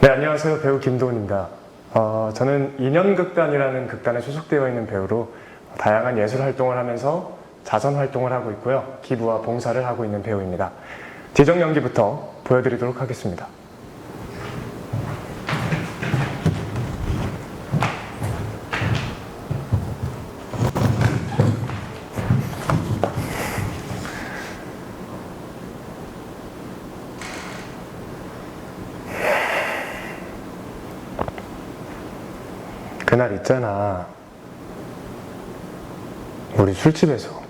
네, 안녕하세요. 배우 김도훈입니다. 어, 저는 인연극단이라는 극단에 소속되어 있는 배우로 다양한 예술 활동을 하면서 자선 활동을 하고 있고요. 기부와 봉사를 하고 있는 배우입니다. 지정 연기부터 보여드리도록 하겠습니다. 그날 있잖아. 우리 술집에서.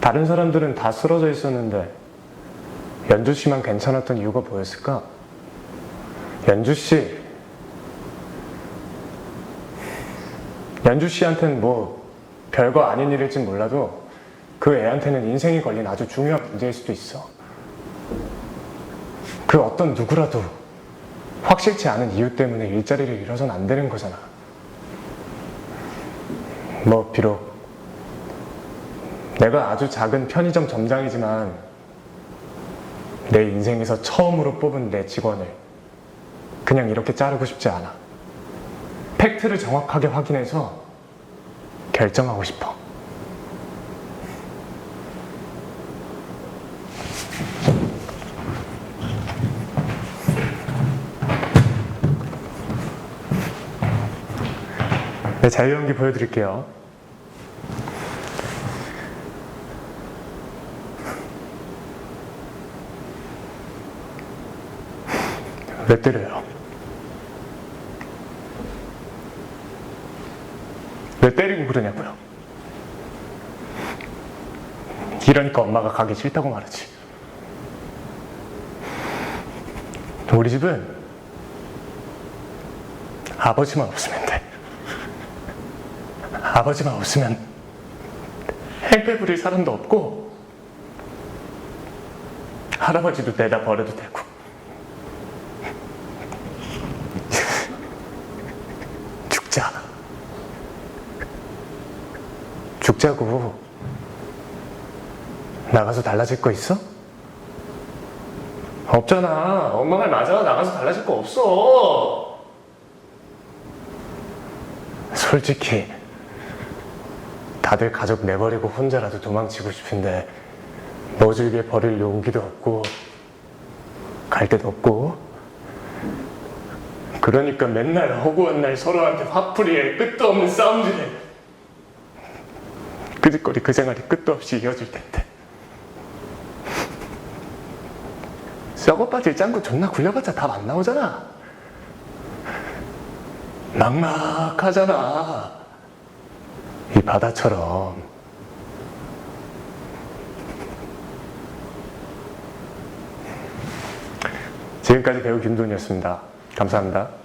다른 사람들은 다 쓰러져 있었는데, 연주 씨만 괜찮았던 이유가 뭐였을까? 연주 씨. 연주 씨한테는 뭐, 별거 아닌 일일진 몰라도, 그 애한테는 인생이 걸린 아주 중요한 문제일 수도 있어. 그 어떤 누구라도 확실치 않은 이유 때문에 일자리를 잃어선 안 되는 거잖아. 뭐, 비록 내가 아주 작은 편의점 점장이지만 내 인생에서 처음으로 뽑은 내 직원을 그냥 이렇게 자르고 싶지 않아. 팩트를 정확하게 확인해서 결정하고 싶어. 네, 자유연기 보여드릴게요. 왜 때려요? 왜 때리고 그러냐고요? 이러니까 엄마가 가기 싫다고 말하지. 우리 집은 아버지만 없으면 돼. 아버지만 없으면 행패 부릴 사람도 없고 할아버지도 내다 버려도 되고. 죽자. 죽자고. 나가서 달라질 거 있어? 없잖아. 엄마 말 맞아. 나가서 달라질 거 없어. 솔직히 다들 가족 내버리고 혼자라도 도망치고 싶은데 모질게 버릴 용기도 없고 갈 데도 없고. 그러니까 맨날 허구한 날 서로한테 화풀이해 끝도 없는 싸움질해 그짓거리 그 생활이 끝도 없이 이어질 텐데. 썩어 빠질 짱구 존나 굴려봤자 답 안 나오잖아. 막막하잖아 이 바다처럼 지금까지 배우 김돈이었습니다. 감사합니다.